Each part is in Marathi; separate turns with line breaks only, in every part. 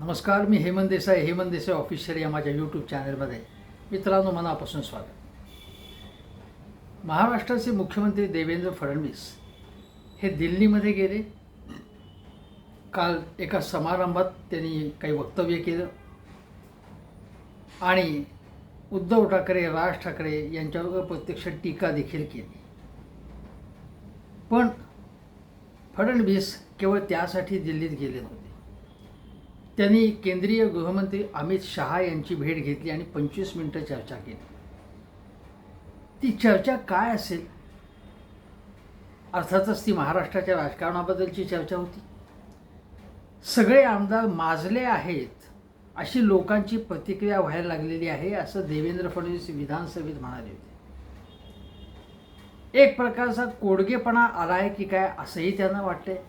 नमस्कार मी हेमंत देसाई हेमंत देसाई ऑफिशियल या माझ्या यूट्यूब चॅनलमध्ये मित्रांनो मनापासून स्वागत. महाराष्ट्राचे मुख्यमंत्री देवेंद्र फडणवीस हे दिल्लीमध्ये गेले. काल एका समारंभात त्यांनी काही वक्तव्य केलं. आणि उद्धव ठाकरे राज ठाकरे यांच्यावर प्रत्यक्ष टीका देखील केली. पण फडणवीस केवळ त्यासाठी दिल्लीत गेले नव्हते. त्यांनी केंद्रीय गृहमंत्री अमित शहा यांची भेट घेतली आणि पंचवीस मिनटं चर्चा केली. ती चर्चा काय असेल? अर्थातच ती महाराष्ट्राच्या राजकारणाबद्दलची चर्चा होती. सगळे आमदार माजले आहेत अशी लोकांची प्रतिक्रिया व्हायला लागलेली आहे असं देवेंद्र फडणवीस विधानसभेत म्हणाले होते. एक प्रकारचा कोडगेपणा आला आहे की काय असंही त्यांना वाटतंय.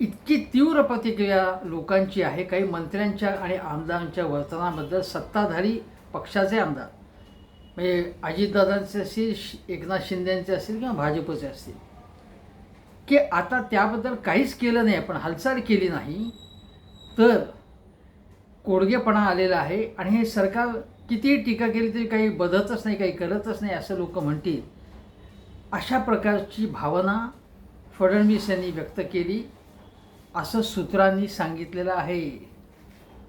इतकी तीव्र प्रतिक्रिया लोकांची आहे. काही मंत्र्यांच्या आणि आमदारांच्या वर्तनाबद्दल सत्ताधारी पक्षाचे आमदार म्हणजे अजितदादांचे असतील श- एकनाथ शिंदेचे असतील किंवा भाजपचे असतील की आता त्याबद्दल काहीच केलं नाही आपण हालचाल केली नाही तर कोडगेपणा आलेला आहे. आणि हे सरकार कितीही टीका केली तरी काही बदलतच नाही काही करतच नाही असं लोक म्हणतील. अशा प्रकारची भावना फडणवीस यांनी व्यक्त केली. असं सूत्रांनी सांगितलेलं आहे.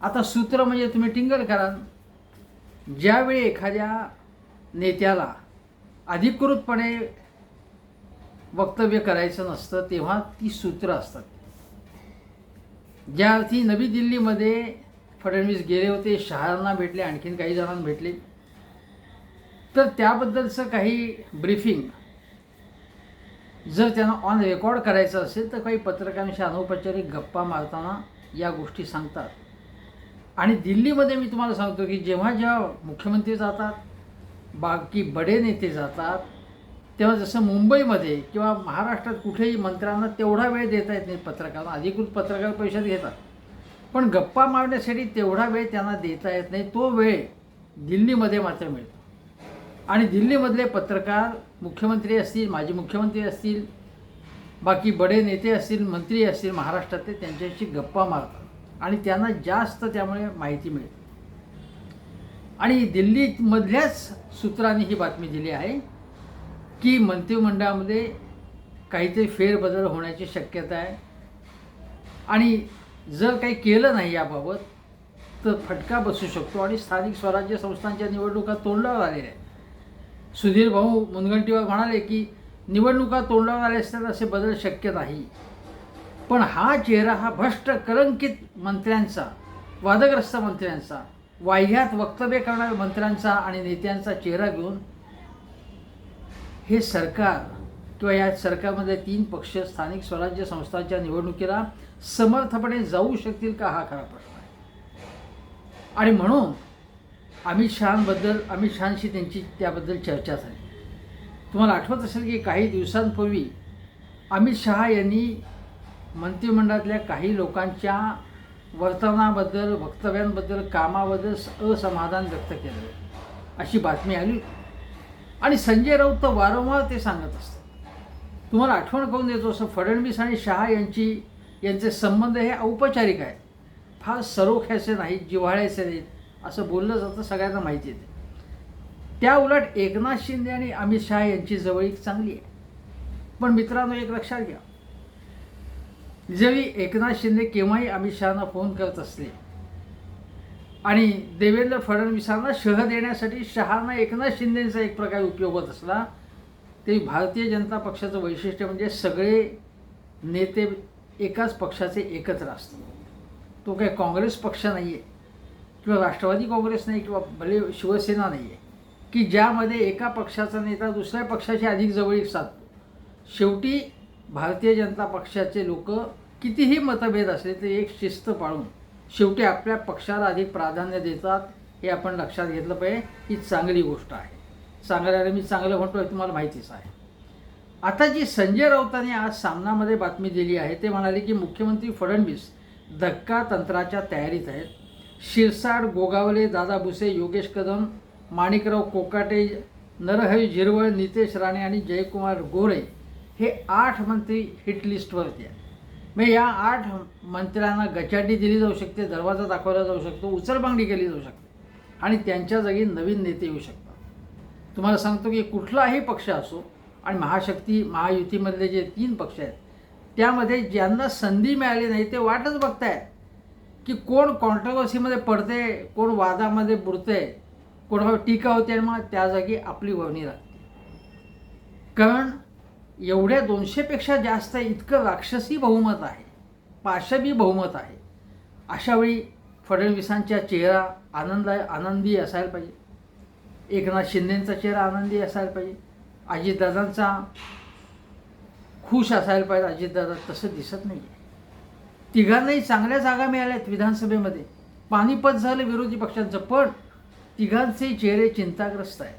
आता सूत्र म्हणजे तुम्ही टिंगल कराल ज्यावेळी एखाद्या नेत्याला अधिकृतपणे वक्तव्य करायचं नसतं तेव्हा ती सूत्र असतात. ज्या अर्थी नवी दिल्लीमध्ये फडणवीस गेले होते शहरांना भेटले आणखीन काही जणांना भेटले. तर त्याबद्दलचं काही ब्रीफिंग जर त्यांना ऑन रेकॉर्ड करायचं असेल तर काही पत्रकारांशी अनौपचारिक गप्पा मारताना या गोष्टी सांगतात. आणि दिल्लीमध्ये मी तुम्हाला सांगतो की जेव्हा जेव्हा मुख्यमंत्री जातात बाकी बडे नेते जातात तेव्हा जसं मुंबईमध्ये किंवा महाराष्ट्रात कुठेही मंत्र्यांना तेवढा वेळ देता येत नाही पत्रकारांना अधिकृत पत्रकार पैशात घेतात. पण गप्पा मारण्यासाठी तेवढा वेळ त्यांना देता येत नाही तो वेळ दिल्लीमध्ये मात्र मिळतो. आणि दिल्लीमधले पत्रकार मुख्यमंत्री असतील माजी मुख्यमंत्री असतील बाकी बडे नेते असतील मंत्री असतील महाराष्ट्रातले त्यांच्याशी गप्पा मारतात. आणि त्यांना जास्त त्यामुळे माहिती मिळते. आणि दिल्लीमधल्याच सूत्रांनी ही बातमी दिली आहे की मंत्रिमंडळामध्ये काहीतरी फेरबदल होण्याची शक्यता आहे. आणि जर काही केलं नाही याबाबत तर फटका बसू शकतो. आणि स्थानिक स्वराज्य संस्थांच्या निवडणुका तोंडावर आलेल्या आहेत. सुधीर भाऊ मुनगंटीवार म्हणाले की निवडणुका तोंडावर आल्या असतात असे बदल शक्य नाही. पण हा चेहरा हा भ्रष्ट कलंकित मंत्र्यांचा वादग्रस्त मंत्र्यांचा वाह्यात वक्तव्य करणाऱ्या मंत्र्यांचा आणि नेत्यांचा चेहरा घेऊन हे सरकार किंवा या सरकारमध्ये तीन पक्ष स्थानिक स्वराज्य संस्थांच्या निवडणुकीला समर्थपणे जाऊ शकतील का हा खरा प्रश्न आहे. आणि म्हणून अमित शहांबद्दल अमित शहांशी त्यांची त्याबद्दल चर्चा झाली. तुम्हाला आठवत असेल की काही दिवसांपूर्वी अमित शहा यांनी मंत्रिमंडळातल्या काही लोकांच्या वर्तनाबद्दल वक्तव्यांबद्दल कामाबद्दल असमाधान व्यक्त केलं. अशी बातमी आली. आणि संजय राऊत तर वारंवार ते सांगत असतात. तुम्हाला आठवण करून देतो असं फडणवीस आणि शहा यांची यांचे संबंध हे औपचारिक आहेत. फार सरोख्याचे नाहीत जिव्हाळ्याचे नाहीत. असं बोललं जातं सगळ्यांना माहिती आहे त्या उलट एकनाथ शिंदे आणि अमित शहा यांची जवळीक चांगली आहे. पण मित्रांनो एक लक्षात घ्या. जरी एकनाथ शिंदे केव्हाही अमित शहाना फोन करत असले आणि देवेंद्र फडणवीसांना शह देण्यासाठी शहाना एकनाथ शिंदेचा एक प्रकारे उपयोग होत असला तरी भारतीय जनता पक्षाचं वैशिष्ट्य म्हणजे सगळे नेते एकाच पक्षाचे एकत्र असतात. तो काही काँग्रेस पक्ष नाही आहे किंवा राष्ट्रवादी काँग्रेस नाही किंवा भले शिवसेना नाही आहे की ज्यामध्ये एका पक्षाचा नेता दुसऱ्या पक्षाशी अधिक जवळीक साधतो. शेवटी भारतीय जनता पक्षाचे लोक कितीही मतभेद असले तरी एक शिस्त पाळून शेवटी आपल्या पक्षाला अधिक प्राधान्य देतात हे आपण लक्षात घेतलं पाहिजे. ही चांगली गोष्ट आहे. सांगायला मी चांगलं म्हणतो आहे तुम्हाला माहितीच आहे. आता जी संजय राऊतांनी आज सामनामध्ये बातमी दिली आहे ते म्हणाले की मुख्यमंत्री फडणवीस धक्का तंत्राच्या तयारीत आहेत. शिरसाड गोगावले दादा भुसे योगेश कदम माणिकराव कोकाटे नरहरी झिरवळ नितेश राणे आणि जयकुमार गोरे हे आठ मंत्री हिट लिस्टवरती आहेत. मग या आठ मंत्र्यांना गचाटी दिली जाऊ शकते दरवाजा दाखवला जाऊ शकतो उचलबांगडी केली जाऊ शकते आणि त्यांच्या जागी नवीन नेते येऊ शकतात. तुम्हाला सांगतो की कुठलाही पक्ष असो आणि महाशक्ती महायुतीमधले जे तीन पक्ष आहेत त्यामध्ये ज्यांना संधी मिळाली नाही ते वाटच बघताय की कोण कॉन्ट्रोवर्सीमध्ये पडते कोण वादामध्ये बुडते कोणावर टीका होते आणि मग त्या जागी आपली वळणी लागते. कारण एवढ्या दोनशेपेक्षा जास्त इतकं राक्षसी बहुमत आहे पाशवी बहुमत आहे. अशावेळी फडणवीसांचा चेहरा आनंद आनंदी असायला पाहिजे. एकनाथ शिंदेंचा चेहरा आनंदी असायला पाहिजे. अजितदादांचा खुश असायला पाहिजे. अजितदादा तसं दिसत नाही आहे तिघांनाही चांगल्या जागा मिळाल्यात विधानसभेमध्ये. पानिपत झालं विरोधी पक्षांचं पण तिघांचे चेहरे चिंताग्रस्त आहेत.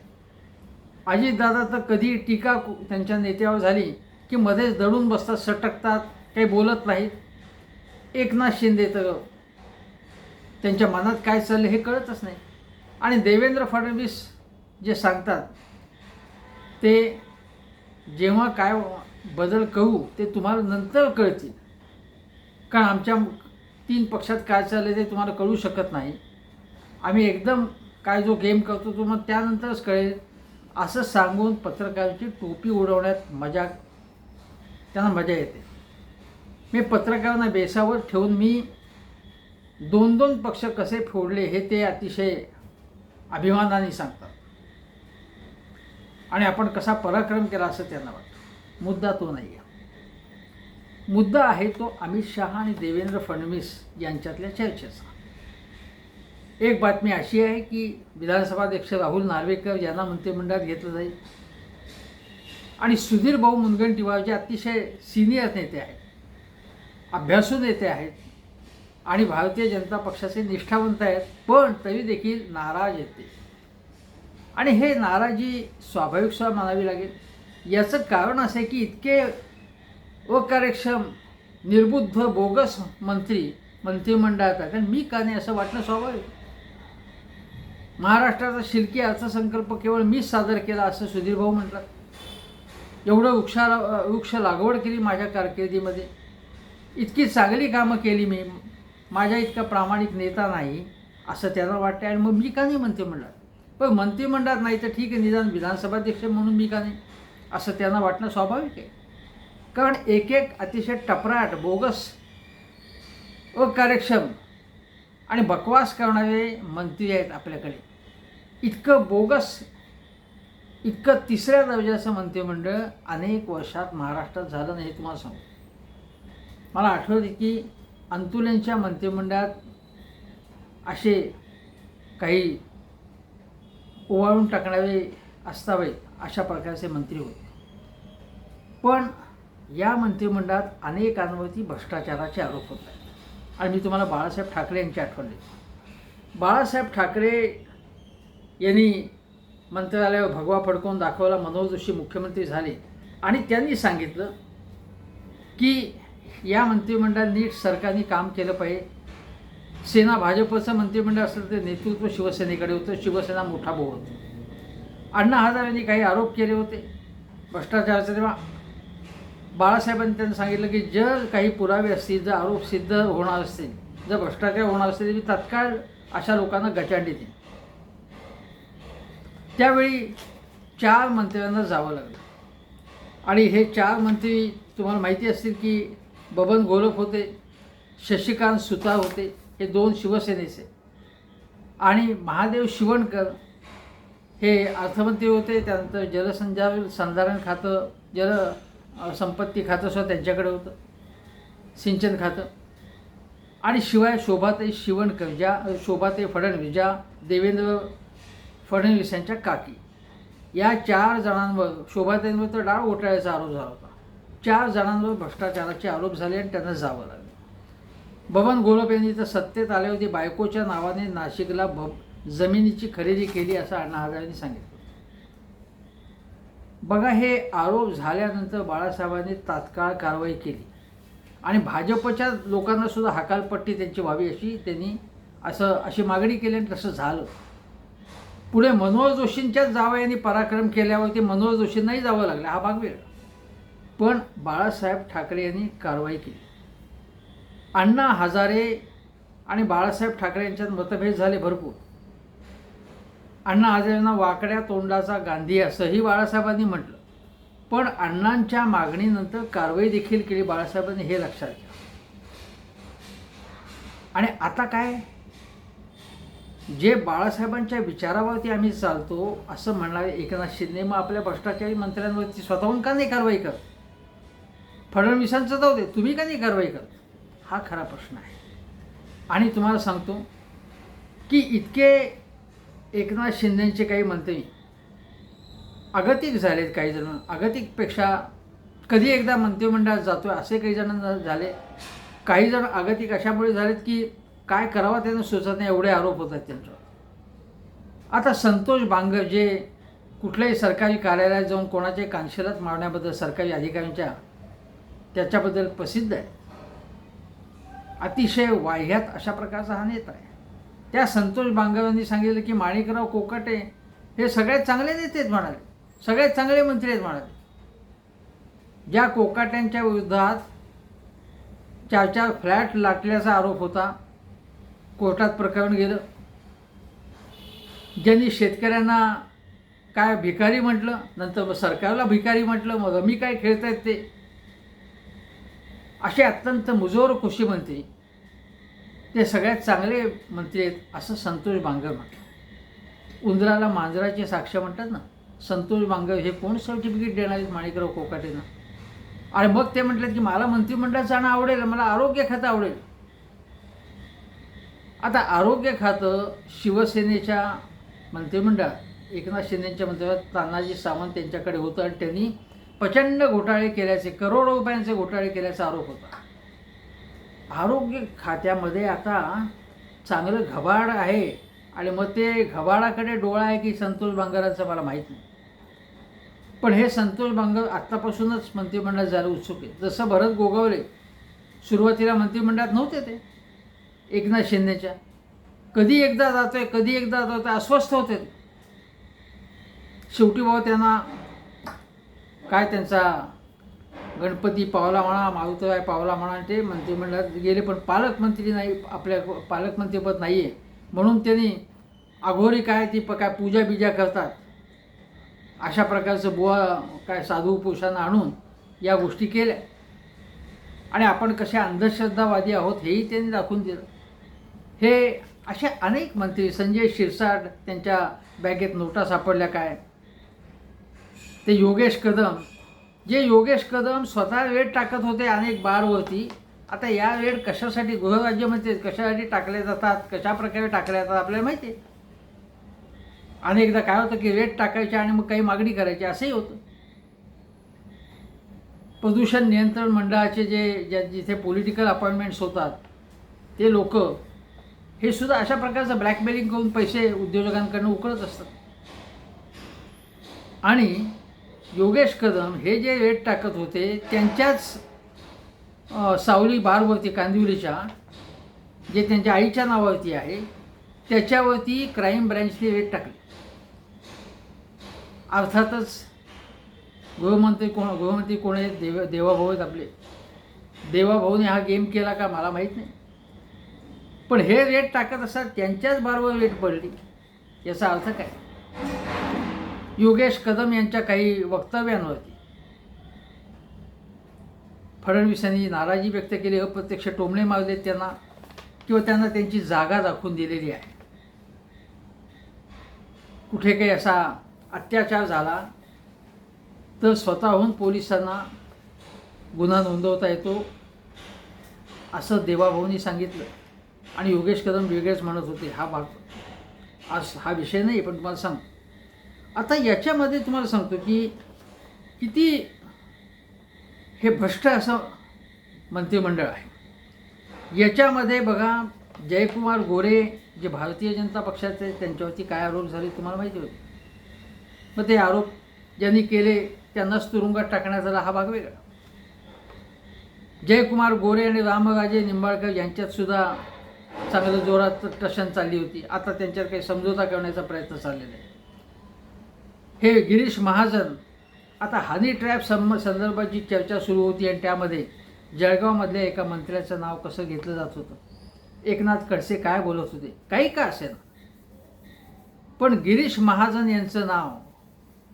अजितदादा तर कधी टीका त्यांच्या नेत्यावर झाली की मध्येच दडून बसतात सटकतात काही बोलत नाहीत. एकनाथ शिंदे तर त्यांच्या मनात काय चाललं हे कळतच नाही. आणि देवेंद्र फडणवीस जे सांगतात ते जेव्हा काय बदल कहू ते तुम्हाला नंतर कळतील. कारण आमच्या तीन पक्षात काय चाललं ते तुम्हाला कळू शकत नाही. आम्ही एकदम काय जो गेम करतो तो मग त्यानंतरच कळेल. असं सांगून पत्रकारांची टोपी उडवण्यात मजा त्यांना मजा येते. मी पत्रकारांना बेसावर ठेवून मी दोन दोन पक्ष कसे फोडले हे ते अतिशय अभिमानाने सांगतात. आणि आपण कसा पराक्रम केला असं त्यांना वाटतं. मुद्दा तो नाही आहे मुद्दा आहे तो अमित शहा आणि देवेंद्र फडणवीस यांच्यातल्या चर्चेचा. एक बातमी अशी आहे की विधानसभा अध्यक्ष राहुल नार्वेकर यांना मंत्रिमंडळात घेतलं जाईल. आणि सुधीर भाऊ मुनगंटीवार जे अतिशय सिनियर नेते आहेत अभ्यासू नेते आहेत आणि भारतीय जनता पक्षाचे निष्ठावंत आहेत पण तरी देखील नाराज येते. आणि हे नाराजी स्वाभाविक सुद्धा मानावी लागेल. याचं कारण असं आहे की इतके अकार्यक्षम निर्बुद्ध बोगस मंत्री मंत्रिमंडळात कारण मी का नाही असं वाटणं स्वाभाविक. महाराष्ट्राचा शिल्की अर्थसंकल्प केवळ मीच सादर केला असं सुधीर भाऊ एवढं वृक्षा वृक्ष लागवड केली माझ्या कारकिर्दीमध्ये. इतकी चांगली कामं केली मी. माझ्या इतका प्रामाणिक नेता नाही असं त्यांना वाटतं आणि मग मी का नाही मंत्रिमंडळात? पण मंत्रिमंडळात नाही तर ठीक आहे निदान विधानसभाध्यक्ष म्हणून मी का नाही? असं त्यांना वाटणं स्वाभाविक आहे. कारण एक एक अतिशय टपराट बोगस अकार्यक्षम आणि बकवास करणारे मंत्री आहेत आपल्याकडे. इतकं बोगस इतकं तिसऱ्या दर्जाचं मंत्रिमंडळ अनेक वर्षात महाराष्ट्रात झालं नाही हे तुम्हाला सांगू मला आठवते की अंतुलेंच्या मंत्रिमंडळात असे काही ओवाळून टाकणारे असतावेत अशा प्रकारचे मंत्री होते. पण या मंत्रिमंडळात अनेकांवरती भ्रष्टाचाराचे आरोप होत आहेत. आणि मी तुम्हाला बाळासाहेब ठाकरे यांची आठवण देतो. बाळासाहेब ठाकरे यांनी मंत्रालयावर भगवा फडकवून दाखवला मनोहर जोशी मुख्यमंत्री झाले. आणि त्यांनी सांगितलं की या मंत्रिमंडळात नीट सरकारने काम केलं पाहिजे. सेना भाजपचं मंत्रिमंडळ असेल तर नेतृत्व शिवसेनेकडे होतं शिवसेना मोठा भाऊ होता. अण्णा हजारेंनी काही आरोप केले होते. भ्रष्टाचाराचे तेव्हा बाळासाहेबांनी त्यांनी सांगितलं की जर काही पुरावे असतील जर आरोप सिद्ध होणार असतील जर भ्रष्टाचार होणार असतील मी तत्काळ अशा लोकांना गचांडी देईन. त्यावेळी चार मंत्र्यांना जावं लागलं. आणि हे चार मंत्री तुम्हाला माहिती असतील की बबन गोलक होते शशिकांत सुतार होते हे दोन शिवसेनेचे. आणि महादेव शिवणकर हे अर्थमंत्री होते त्यानंतर जलसंचार संधारण खातं जल संपत्ती खातं सुद्धा त्यांच्याकडे होतं. सिंचन खातं. आणि शिवाय शोभाताई शिवणकर ज्या शोभाताई फडणवीस ज्या देवेंद्र फडणवीस यांच्या काकी. या चार जणांवर शोभाताईंवर तर डाळ घोटाळ्याचा आरोप झाला होता. चार जणांवर भ्रष्टाचाराचे आरोप झाले आणि त्यांना जावं लागलं. बबन गोलप यांनी तर सत्तेत आले होते बायकोच्या नावाने नाशिकला भ जमिनीची खरेदी केली असं अण्णा हजारेंनी सांगितलं. बघा हे आरोप झाल्यानंतर बाळासाहेबांनी तात्काळ कारवाई केली. आणि भाजपच्या लोकांना सुद्धा हकालपट्टी त्यांची व्हावी अशी त्यांनी असं अशी मागणी केली आणि तसं झालं. पुढे मनोहर जोशींच्याच जावयाने पराक्रम केल्यावरती मनोहर जोशींनाही जावं लागलं हा भाग वेगळा. पण बाळासाहेब ठाकरे यांनी कारवाई केली. अण्णा हजारे आणि बाळासाहेब ठाकरे यांच्यात मतभेद झाले भरपूर. अण्णा हजारेंना वाकड्या तोंडाचा गांधी असंही बाळासाहेबांनी म्हटलं. पण अण्णांच्या मागणीनंतर कारवाई देखील केली बाळासाहेबांनी हे लक्षात घ्या. आणि आता काय? जे बाळासाहेबांच्या विचारावरती आम्ही चालतो असं म्हणणारे एकनाथ शिंदे मग आपल्या भ्रष्टाचारी मंत्र्यांवरती स्वतःहून का नाही कारवाई करत? फडणवीसांचं जाऊ दे तुम्ही का नाही कारवाई करत? हा खरा प्रश्न आहे. आणि तुम्हाला सांगतो की इतके एकनाथ शिंदेचे काही मंत्री अगतिक झालेत काही जण. अगतिकपेक्षा कधी एकदा मंत्रिमंडळात जातो असे काही जण झाले. काही जण अगतिक अशामुळे झालेत की काय करावं त्यांना सुचत नाही एवढे आरोप होतात त्यांच्यावर. आता संतोष बांगर जे कुठल्याही सरकारी कार्यालयात जाऊन कोणाच्या कानशिलात मारण्याबद्दल सरकारी अधिकाऱ्यांच्या त्याच्याबद्दल प्रसिद्ध आहे. अतिशय वाह्यात अशा प्रकारचा हा नेता आहे. त्या संतोष बांगरांनी सांगितलं की माणिकराव कोकाटे हे सगळ्यात चांगले नेते आहेत म्हणाले. सगळ्यात चांगले मंत्री आहेत म्हणाले. ज्या कोकाट्यांच्या विरोधात चार चार फ्लॅट लाटल्याचा आरोप होता कोर्टात प्रकरण गेलं. ज्यांनी शेतकऱ्यांना काय भिकारी म्हटलं नंतर मग सरकारला भिकारी म्हटलं मग रमी काय खेळतायत ते? असे अत्यंत मुजोर कृषी मंत्री ते सगळ्यात चांगले मंत्री आहेत असं संतोष बांगर म्हटलं उंदराला मांजराची साक्ष म्हणतात ना संतोष बांगर हे कोण सर्टिफिकेट देणार आहेत माणिकराव कोकाटेनं? आणि मग ते म्हटलं की मला मंत्रिमंडळात जाणं आवडेल मला आरोग्य खातं आवडेल. आता आरोग्य खातं शिवसेनेच्या मंत्रिमंडळात एकनाथ शिंदेच्या मंत्रिमंडळात तानाजी सावंत यांच्याकडे होतं आणि त्यांनी प्रचंड घोटाळे केल्याचे करोडो रुपयांचे घोटाळे केल्याचा आरोप होता. आरोग्य खात्यामध्ये आता चांगलं घबाड आहे. आणि मग ते घबाडाकडे डोळा आहे की संतोष बांगरांचं मला माहीत नाही. पण हे संतोष बांगर आत्तापासूनच मंत्रिमंडळात जायला उत्सुक आहे. जसं भरत गोगावले सुरुवातीला मंत्रिमंडळात नव्हते ते. एकनाथ शिंदेच्या. कधी एकदा जातोय कधी एकदा जातोय अस्वस्थ होते शेवटी बाबा त्यांना काय त्यांचा गणपती पावला म्हणा मारुतराय पावला म्हणा ते मंत्रिमंडळात गेले पण पालकमंत्री नाही आपल्या पालकमंत्रीपद नाही आहे म्हणून त्यांनी अघोरी काय ती प काय पूजा बिजा करतात. अशा प्रकारचं बुवा काय साधू पुरुषांना आणून या गोष्टी केल्या. आणि आपण कसे अंधश्रद्धावादी आहोत हेही त्यांनी दाखवून दिलं. हे असे अनेक मंत्री संजय शिरसाट त्यांच्या बॅगेत नोटा सापडल्या काय? ते योगेश कदम जे योगेश कदम स्वतः वेळ टाकत होते अनेक बारवरती आता या वेळ कशासाठी गृहराज्यमंत्री कशासाठी टाकले जातात कशा प्रकारे जातात आपल्याला माहिती आहे? अनेकदा काय होतं की रेट टाकायचे आणि मग काही मागणी करायची असंही होतं. प्रदूषण नियंत्रण मंडळाचे जे ज्या जिथे पॉलिटिकल अपॉइंटमेंट्स होतात ते लोक हे सुद्धा अशा प्रकारचं ब्लॅकमेलिंग करून पैसे उद्योजकांकडनं उकळत असतात. आणि योगेश कदम हे जे रेट टाकत होते त्यांच्याच सावली बारवरती कांदिवलीच्या जे त्यांच्या आईच्या नावावरती आहे त्याच्यावरती क्राईम ब्रँचने रेट टाकली. अर्थातच गृहमंत्री कोण गृहमंत्री कोण आहेत? देव देवाभाऊ आहेत आपले. देवाभाऊने हा गेम केला का मला माहीत नाही. पण हे रेट टाकत असतात त्यांच्याच बारवर रेट पडली याचा अर्थ काय? योगेश कदम यांच्या काही वक्तव्यांवरती. फडणवीसांनी नाराजी व्यक्त केली अप्रत्यक्ष टोमणे मारले त्यांना किंवा त्यांना त्यांची जागा दाखवून दिलेली आहे. कुठे काही असा अत्याचार झाला तर स्वतःहून पोलिसांना गुन्हा नोंदवता येतो असं देवाभाऊनी सांगितलं. आणि योगेश कदम वेगळेच म्हणत होते हा भाग आज हा विषय नाही पण तुम्हाला सांग आता याच्यामध्ये तुम्हाला सांगतो की किती हे भ्रष्ट असं मंत्रिमंडळ आहे. याच्यामध्ये बघा जयकुमार गोरे जे भारतीय जनता पक्षाचे त्यांच्यावरती काय आरोप झाले तुम्हाला माहिती होते मग ते आरोप ज्यांनी केले त्यांनाच तुरुंगात टाकण्यात आला हा भाग वेगळा. जयकुमार गोरे आणि रामराजे निंबाळकर यांच्यात सुद्धा चांगलं जोरात टशन चालली होती. आता त्यांच्यात काही समझोता करण्याचा प्रयत्न चाललेला आहे. हे गिरीश महाजन आता हनी ट्रॅप सं संदर्भाची चर्चा सुरू होती आणि त्यामध्ये जळगावमधल्या एका मंत्र्याचं नाव कसं घेतलं जात होतं? एकनाथ खडसे काय बोलत होते? काही का असेल पण गिरीश महाजन यांचं नाव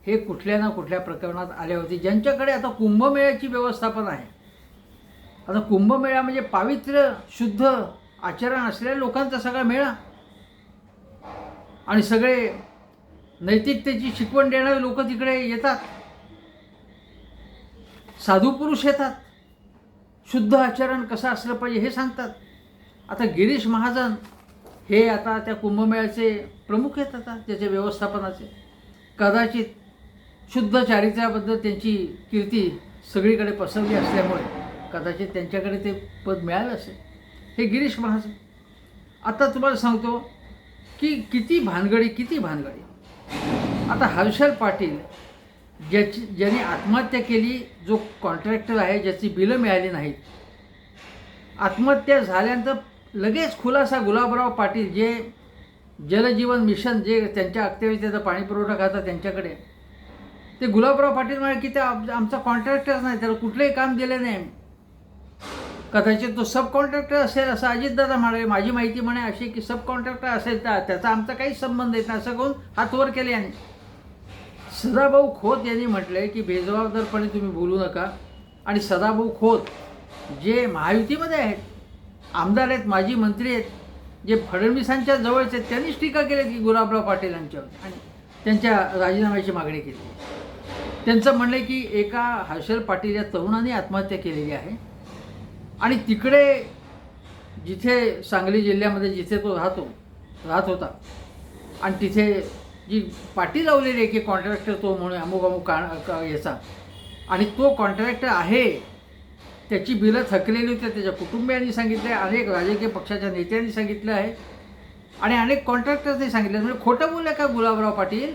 हे कुठल्या ना कुठल्या प्रकरणात आले होते ज्यांच्याकडे आता कुंभमेळ्याची व्यवस्थापन आहे. आता कुंभमेळा म्हणजे पावित्र्य शुद्ध आचरण असलेल्या लोकांचा सगळा मेळा. आणि सगळे नैतिकतेची शिकवण देणारे लोक तिकडे येतात. साधू पुरुष येतात. शुद्ध आचरण कसं असलं पाहिजे हे सांगतात. आता गिरीश महाजन हे आता त्या कुंभमेळ्याचे प्रमुख आहेत आता त्याचे व्यवस्थापनाचे. कदाचित शुद्ध चारित्र्याबद्दल त्यांची कीर्ती सगळीकडे पसरली असल्यामुळे कदाचित त्यांच्याकडे ते पद मिळालं असेल. हे गिरीश महाजन. आता तुम्हाला सांगतो की किती भानगडी किती भानगडी. आता हर्षल पाटील ज्याची ज्याने आत्महत्या केली जो कॉन्ट्रॅक्टर आहे ज्याची बिलं मिळाली नाहीत. आत्महत्या झाल्यानंतर लगेच खुलासा गुलाबराव पाटील जे जलजीवन मिशन जे त्यांच्या अखत्यारीत पाणी पुरवठा खातं त्यांच्याकडे. ते गुलाबराव पाटील म्हणाले की ते आमचा कॉन्ट्रॅक्टर नाही त्याला कुठलंही काम दिलं नाही. कदाचित तो सब कॉन्ट्रॅक्टर असेल असं अजितदादा म्हणाले. माझी माहिती म्हणे अशी की सब कॉन्ट्रॅक्टर असेल तर त्याचा आमचा काही संबंध येत नाही असं करून हात वर केले यांनी. सदाभाऊ खोत यांनी म्हटलंय की बेजबाबदारपणे तुम्ही बोलू नका. आणि सदाभाऊ खोत जे महायुतीमध्ये आहेत आमदार आहेत माजी मंत्री आहेत जे फडणवीसांच्या जवळचे आहेत त्यांनीच टीका केली की गुलाबराव पाटील यांच्यावर. आणि त्यांच्या राजीनाम्याची मागणी केली. त्यांचं म्हणणं आहे की एका हर्षल पाटील या तरुणाने आत्महत्या केलेली आहे. आणि तिकडे जिथे सांगली जिल्ह्यामध्ये जिथे तो राहतो राहत होता आणि तिथे जी पाटी लावलेली आहे की कॉन्ट्रॅक्टर तो म्हणून अमुक अमुक का याचा आणि तो कॉन्ट्रॅक्टर आहे त्याची बिलं थकलेली होती त्याच्या कुटुंबियांनी सांगितलं आहे अनेक राजकीय पक्षाच्या नेत्यांनी सांगितलं आहे आणि अनेक कॉन्ट्रॅक्टर्सनी सांगितलं म्हणजे खोटं बोललं का गुलाबराव पाटील?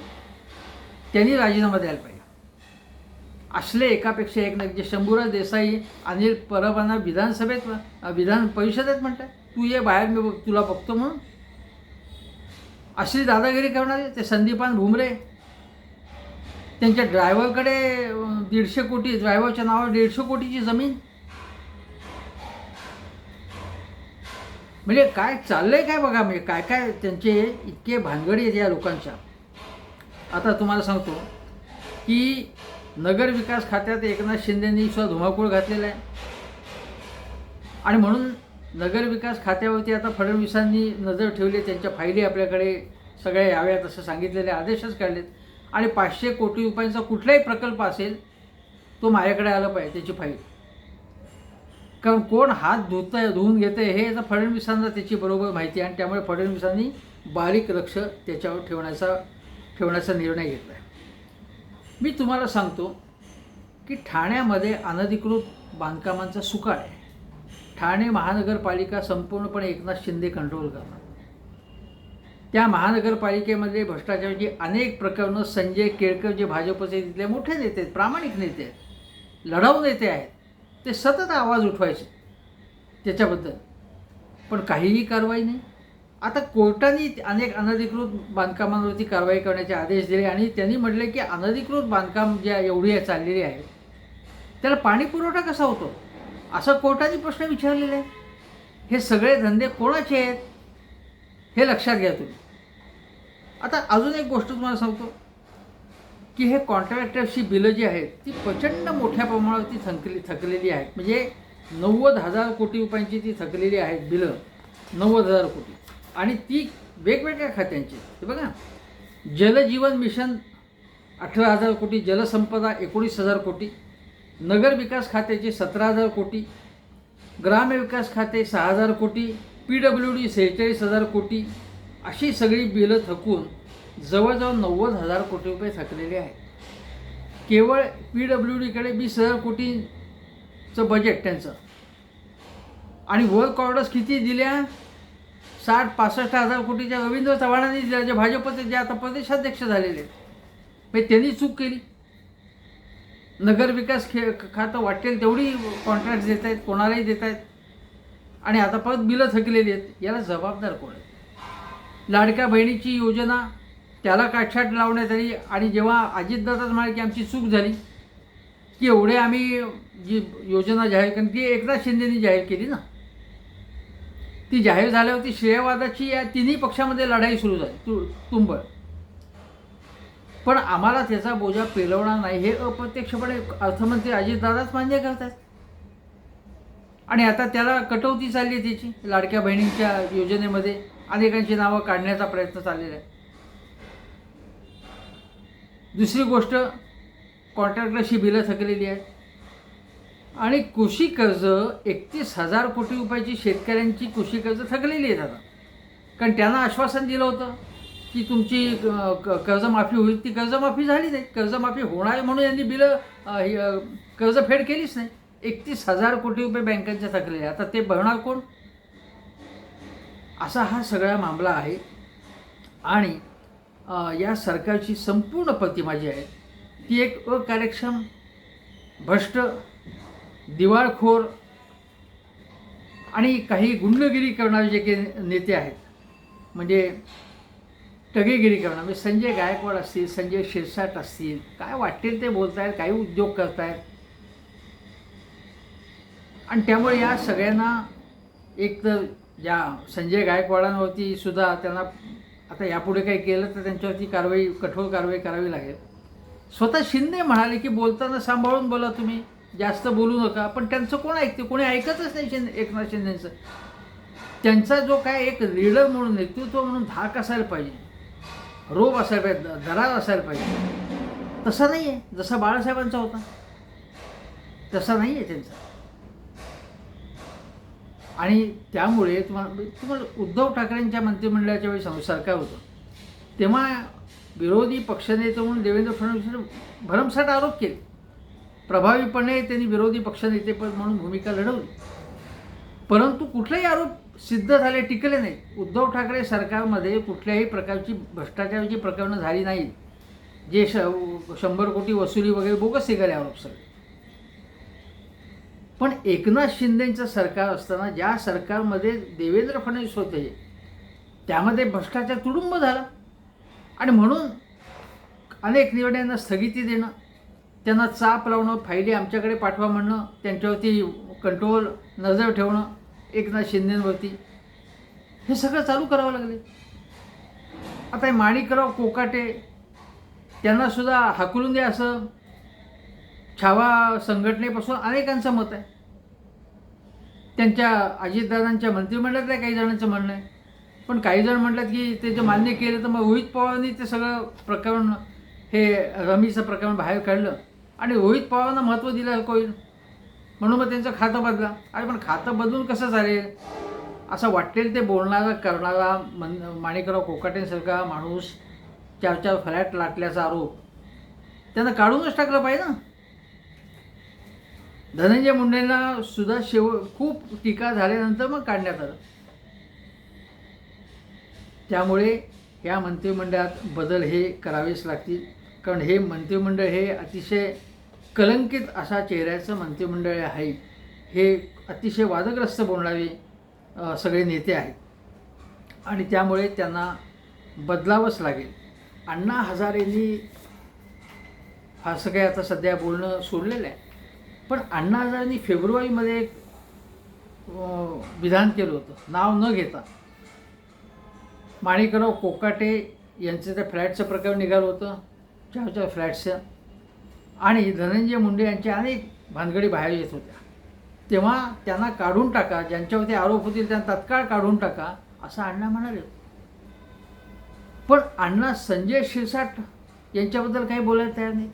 त्यांनी राजीनामा द्यायला पाहिजे. असले एकापेक्षा एक नाही. जे शंभूराज देसाई अनिल परबांना विधानसभेत विधान परिषदेत म्हणतात तू ये बाहेर मी बघ- तुला बघतो म्हणून. असली दादागिरी करणारे ते संदीपान भुमरे. त्यांच्या ड्रायव्हरकडे दीडशे कोटी ड्रायव्हरच्या नावावर दीडशे कोटीची जमीन. म्हणजे काय चाललंय काय बघा म्हणजे काय काय त्यांचे इतके भानगडी आहेत या लोकांच्या. आता तुम्हाला सांगतो की नगर विकास खात्यात एकनाथ शिंदेंनी सुद्धा धुमाकूळ घातलेला आहे. आणि म्हणून नगर विकास खात्यावरती आता फडणवीसांनी नजर ठेवली त्यांच्या फायली आपल्याकडे सगळ्या याव्यात असं सांगितलेले आदेशच काढलेत. आणि पाचशे कोटी रुपयांचा कुठलाही प्रकल्प असेल तो माझ्याकडे आला पाहिजे त्याची फाईल. कारण कोण हात धुत धुवून घेतं हे आता फडणवीसांना त्याची बरोबर माहिती आहे. आणि त्यामुळे फडणवीसांनी बारीक लक्ष त्याच्यावर ठेवण्याचा ठेवण्याचा निर्णय घेतला आहे. मी तुम्हाला सांगतो की ठाण्यामध्ये अनधिकृत बांधकामांचा सुकाळ आहे. ठाणे महानगरपालिका संपूर्णपणे एकनाथ शिंदे कंट्रोल करतात त्या महानगरपालिकेमध्ये भ्रष्टाचाराची अनेक प्रकरणं संजय केळकर जे भाजपचे तिथले मोठे नेते आहेत प्रामाणिक नेते आहेत लढाऊ नेते आहेत ते सतत आवाज उठवायचे त्याच्याबद्दल. पण काहीही कारवाई नाही. आता कोर्टाने अनेक अनधिकृत बांधकामांवरती कारवाई करण्याचे आदेश दिले आणि त्यांनी म्हटले की अनधिकृत बांधकाम ज्या एवढी चाललेली आहे त्याला पाणी पुरवठा कसा होतो? असं कोर्टाने प्रश्न विचारलेला आहे हे सगळे धंदे कोणाचे आहेत? हे लक्षात घ्या तुम्ही. आता अजून एक गोष्ट तुम्हाला सांगतो की हे कॉन्ट्रॅक्टरची बिलं जी आहेत ती प्रचंड मोठ्या प्रमाणावरती थकली थकलेली आहेत. म्हणजे नव्वद हजार कोटी रुपयांची ती थकलेली आहेत बिलं नव्वद हजार कोटी. आणि ती वेगवेगळ्या खात्यांची. हे बघा जलजीवन मिशन अठरा हजार कोटी जलसंपदा एकोणीस हजार कोटी नगर विकास खात्याचे सतरा हजार कोटी ग्रामविकास खाते सहा हजार कोटी पी डब्ल्यू डी सेहेचाळीस हजार कोटी अशी सगळी बिलं थकून जवळजवळ नव्वद हजार कोटी रुपये थकलेले आहेत. केवळ पी डब्ल्यू डीकडे वीस हजार कोटीचं बजेट त्यांचं. आणि वर्क ऑर्डर्स किती दिल्या? साठ पासष्ट हजार कोटीच्या रवींद्र चव्हाणांनी दिल्या जे भाजपचे जे आता प्रदेशाध्यक्ष झालेले आहेत मग त्यांनी चूक केली. नगरविकास खे खातं वाटेल तेवढी कॉन्ट्रॅक्ट देत आहेत कोणालाही देत आहेत. आणि आता परत बिलं थकलेली आहेत. याला जबाबदार कोण आहे? लाडक्या बहिणीची योजना त्याला काटछाट लावण्यात आली. आणि जेव्हा अजितदादाच म्हणाले की आमची चूक झाली की एवढे आम्ही जी योजना जाहीर केली ती एकनाथ शिंदेनी जाहीर केली ना? ती जाहीर झाल्यावरती श्रेयवादाची या तिन्ही पक्षामध्ये लढाई सुरू झाली तु तुंबळ. पण आम्हाला त्याचा बोजा पेलवणार नाही हे अप्रत्यक्षपणे अर्थमंत्री अजितदादाच मान्य करतात. आणि आता त्याला कटौती चालली आहे त्याची लाडक्या बहिणींच्या योजनेमध्ये अनेकांची नावं काढण्याचा प्रयत्न चाललेला आहे. दुसरी गोष्ट कॉन्ट्रॅक्टरशी बिलं थकलेली आहेत. आणि कृषी कर्ज एकतीस हजार कोटी रुपयाची शेतकऱ्यांची कृषी कर्ज थकलेली आहेत आता कारण त्यांना आश्वासन दिलं होतं की तुमची कर्जमाफी होईल. ती कर्जमाफी झाली नाही. कर्जमाफी होणार आहे म्हणून यांनी बिलं अ, ही, कर्जफेड केलीच नाही. एकतीस हजार कोटी रुपये बँकांच्या थकलेले आता ते भरणार कोण? असा हा सगळा मामला आहे. आणि या सरकारची संपूर्ण प्रतिमा जी आहे ती एक अकार्यक्षम भ्रष्ट दिवाळखोर आणि काही गुंडगिरी करणारे जे काही नेते आहेत म्हणजे टगेगिरी करणार म्हणजे संजय गायकवाड असतील संजय शिरसाट असतील काय वाटेल ते बोलतायत काही उद्योग करतायत. आणि त्यामुळे या सगळ्यांना एक तर या संजय गायकवाडांवरती सुद्धा त्यांना आता यापुढे काही केलं तर त्यांच्यावरती कारवाई कठोर कारवाई करावी लागेल. स्वतः शिंदे म्हणाले की बोलताना सांभाळून बोला तुम्ही. जास्त बोलू नका पण त्यांचं कोण ऐकते? कोणी ऐकतच नाही शिंदे एकनाथ शिंदेचं. त्यांचा जो काय एक लीडर म्हणून नेतृत्व म्हणून धाक असायला पाहिजे. रोब असायला पाहिजे द- दरार असायला पाहिजे. तसा नाही आहे जसा बाळासाहेबांचा होता. तसा नाही आहे त्यांचा. आणि त्यामुळे तुम्हाला तुम्हाला उद्धव ठाकरेंच्या मंत्रिमंडळाच्या वेळी सं- सरकार होतं? तेव्हा विरोधी पक्षनेते म्हणून देवेंद्र फडणवीस भरमसाठ आरोप केले. प्रभावीपणे त्यांनी विरोधी पक्षनेतेपद म्हणून भूमिका लढवली. परंतु कुठलेही आरोप सिद्ध झाले टिकले नाही. उद्धव ठाकरे सरकारमध्ये कुठल्याही प्रकारची भ्रष्टाचाराची प्रकरणं झाली नाही जे श शंभर कोटी वसुली वगैरे बोगस निघाले आरोप सगळे. पण एकनाथ शिंदेंचं सरकार असताना ज्या सरकारमध्ये देवेंद्र फडणवीस होते त्यामध्ये भ्रष्टाचार तुडुंब झाला. आणि म्हणून अनेक निर्णयांना स्थगिती देणं त्यांना चाप लावणं फायली आमच्याकडे पाठवा म्हणणं त्यांच्यावरती कंट्रोल नजर ठेवणं एकनाथ शिंदेवरती. हे सगळं चालू करावं लागले. आता हे माणिकराव कोकाटे. त्यांनासुद्धा हाकलून द्या असं. छावा संघटनेपासून अनेकांचं मत आहे. त्यांच्या अजितदादांच्या मंत्रिमंडळातल्या काही जणांचं म्हणणं आहे. पण काही जण म्हटलं की ते जे मान्य केलं तर मग रोहित पवारांनी ते सगळं प्रकरण हे रमीचं प्रकरण बाहेर काढलं. आणि रोहित पवारांना महत्त्व दिलं होईल म्हणून मग त्यांचं खातं बदला. अरे पण खातं बदलून कसं चालेल? असं वाटेल ते बोलणारा करणारा मन माणिकराव कोकाटेंसारखा माणूस चार चार फ्लॅट लाटल्याचा आरोप. त्यांना काढूनच टाकलं पाहिजे ना. धनंजय मुंडेंना सुद्धा शेव खूप टीका झाल्यानंतर मग काढण्यात आलं. त्यामुळे या मंत्रिमंडळात बदल हे करावेच लागतील. कारण हे मंत्रिमंडळ हे अतिशय कलंकित अशा चेहऱ्याचं मंत्रिमंडळ आहे हे अतिशय वादग्रस्त बोलणारे सगळे नेते आहेत. आणि त्यामुळे त्यांना बदलावंच लागेल. अण्णा हजारेंनी फारसं काही आता सध्या बोलणं सोडलेलं आहे. पण अण्णा हजारेंनी फेब्रुवारीमध्ये एक विधान केलं होतं. नाव न घेता. माणिकराव कोकाटे यांचं त्या फ्लॅटचं प्रकरण निघालं होतं. चार चार फ्लॅट्सचं आणि धनंजय मुंडे यांच्या अनेक भानगडी बाहेर येत होत्या. तेव्हा त्यांना काढून टाका ज्यांच्यावरती आरोप होतील त्यांना तत्काळ काढून टाका असं अण्णा म्हणाले पण अण्णा संजय शिरसाट यांच्याबद्दल काही बोलायला तयार नाही.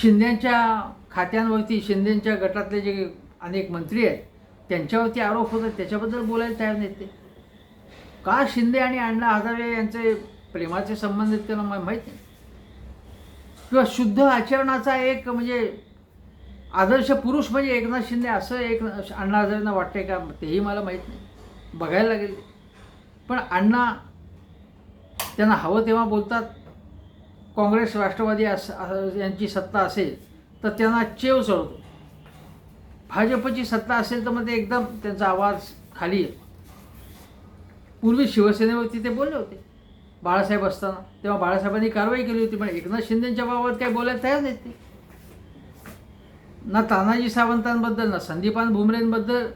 शिंद्यांच्या खात्यांवरती शिंदेच्या गटातले जे अनेक मंत्री आहेत त्यांच्यावरती आरोप होतात त्याच्याबद्दल बोलायला तयार नाहीत ते. का शिंदे आणि अण्णा हजारे यांचे प्रेमाचे संबंध आहेत त्यांना माहीत नाही. किंवा शुद्ध आचरणाचा एक म्हणजे आदर्श पुरुष म्हणजे एकनाथ शिंदे असं एक अण्णा हजारेंना वाटते का? तेही मला माहीत नाही. बघायला लागेल पण अण्णा त्यांना हवं तेव्हा बोलतात. काँग्रेस राष्ट्रवादी अस यांची सत्ता असेल तर त्यांना चेव चढतो भाजपची सत्ता असेल तर मग ते एकदम त्यांचा आवाज खाली येतो. पूर्वी शिवसेनेवरती ते बोलले होते. बाळासाहेब असताना. तेव्हा बाळासाहेबांनी कारवाई केली होती पण एकनाथ शिंदेच्या बाबत काही बोलायला तयार नाहीत ते. ना तानाजी सावंतांबद्दल ना संदीपान भुमरेंबद्दल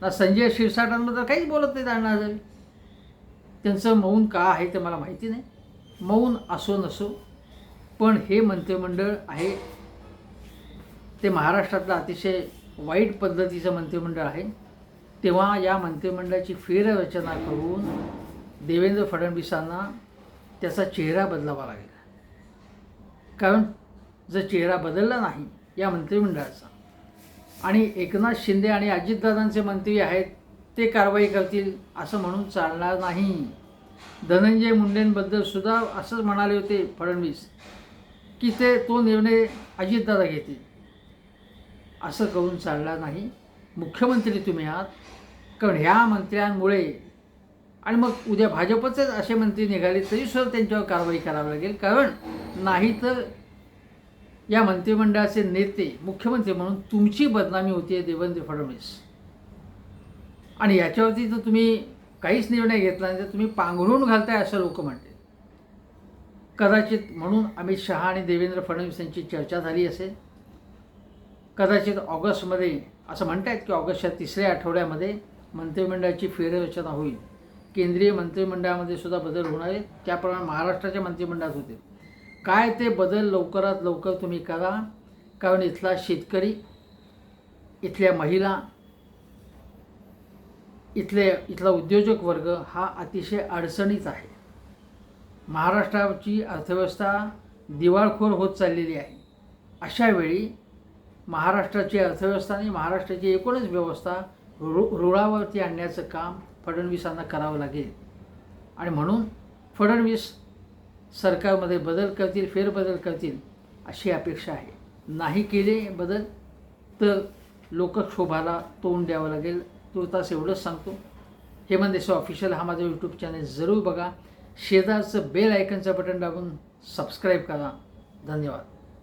ना संजय शिरसाटांबद्दल काहीच बोलत नाहीत अण्णा त्यांचं मौन का आहे ते मला माहिती नाही. मौन असो नसो पण हे मंत्रिमंडळ आहे. ते महाराष्ट्रातलं अतिशय वाईट पद्धतीचं मंत्रिमंडळ आहे. तेव्हा या मंत्रिमंडळाची फेररचना करून देवेंद्र फडणवीसांना त्याचा चेहरा बदलावा लागेल. कारण जर चेहरा बदलला नाही या मंत्रिमंडळाचा आणि एकनाथ शिंदे आणि अजितदादांचे मंत्री आहेत ते कारवाई करतील असं म्हणून चालणार नाही. धनंजय मुंडेंबद्दल सुद्धा असंच म्हणाले होते फडणवीस की ते तो निर्णय अजितदादा घेतील. असं करून चालणार नाही. मुख्यमंत्री तुम्ही आहात. कारण ह्या मंत्र्यांमुळे आणि मग उद्या भाजपचेच असे मंत्री निघाले तरी सुद्धा त्यांच्यावर कारवाई करावी लागेल. कारण नाही तर या मंत्रिमंडळाचे नेते मुख्यमंत्री म्हणून तुमची बदनामी होती आहे देवेंद्र फडणवीस. आणि याच्यावरती जर तुम्ही काहीच निर्णय घेतला नाही तर तुम्ही पांघरून घालताय असं लोक म्हणते कदाचित म्हणून अमित शहा आणि देवेंद्र फडणवीस यांची चर्चा झाली असेल. कदाचित ऑगस्टमध्ये असं म्हणतायत की ऑगस्टच्या तिसऱ्या आठवड्यामध्ये मंत्रिमंडळाची फेररचना होईल. केंद्रीय मंत्रिमंडळामध्ये सुद्धा बदल होणार आहेत. त्याप्रमाणे महाराष्ट्राच्या मंत्रिमंडळात होते. काय ते बदल लवकरात लवकर तुम्ही करा. कारण इथला शेतकरी इथल्या महिला इथले इथला उद्योजक वर्ग हा अतिशय अडचणीत आहे. महाराष्ट्राची अर्थव्यवस्था दिवाळखोर होत चाललेली आहे. अशा वेळी महाराष्ट्राची अर्थव्यवस्था आणि महाराष्ट्राची एकूणच व्यवस्था रु रुळावरती आणण्याचं काम फडणवीसांना करावं लागेल. आणि म्हणून फडणवीस सरकारमध्ये बदल करतील फेरबदल करतील अशी अपेक्षा आहे. नाही केले बदल तर लोकक्षोभाला तोंड द्यावं लागेल. तुर्तास एवढंच सांगतो. हेमंत देसाई ऑफिशियल हा माझा यूट्यूब चॅनल जरूर बघा. शेजारचं बेल आयकनचं बटन दाबून सबस्क्राईब करा. धन्यवाद.